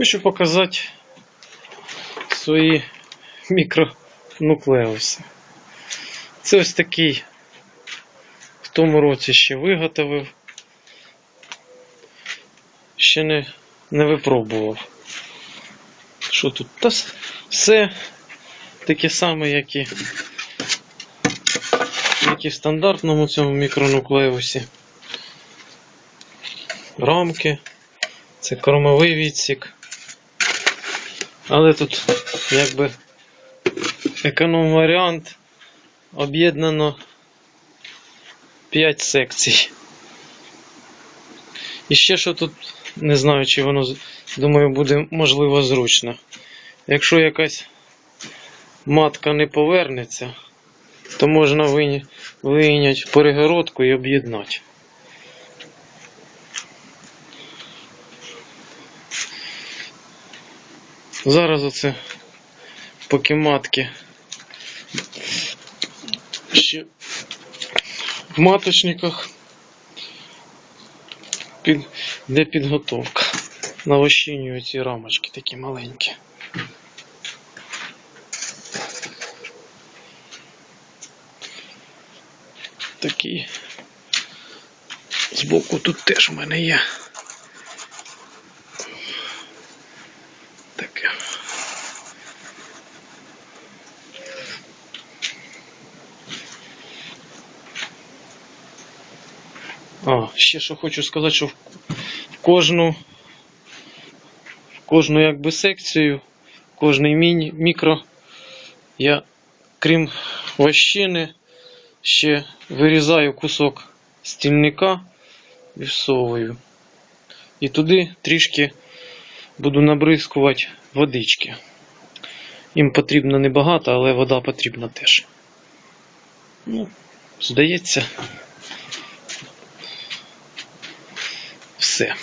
Хочу показати свої мікронуклеуси. Це ось такий в тому році ще виготовив. Ще не, не випробував. Що тут? Та все таке саме, як і, як і в стандартному цьому мікронуклеусі. Рамки. Це кормовий відсік. Але тут якби економ варіант об'єднано 5 секцій. І ще що тут, не знаю, чи воно думаю, буде можливо зручно. Якщо якась матка не повернеться, то можна вийняти перегородку і об'єднати. Зараз оце поки матки ще в маточниках під, де підготовка. Навощинюю ці рамочки такі маленькі. Такі. Збоку тут теж в мене є. Таке. А, ще що хочу сказати, що в кожну, в кожну якби секцію, в кожний міні, мікро, я, крім вощини, ще вирізаю кусок стільника і всовую. І туди трішки буду набризкувати водички. Їм потрібно небагато, але вода потрібна теж. Ну, здається, все.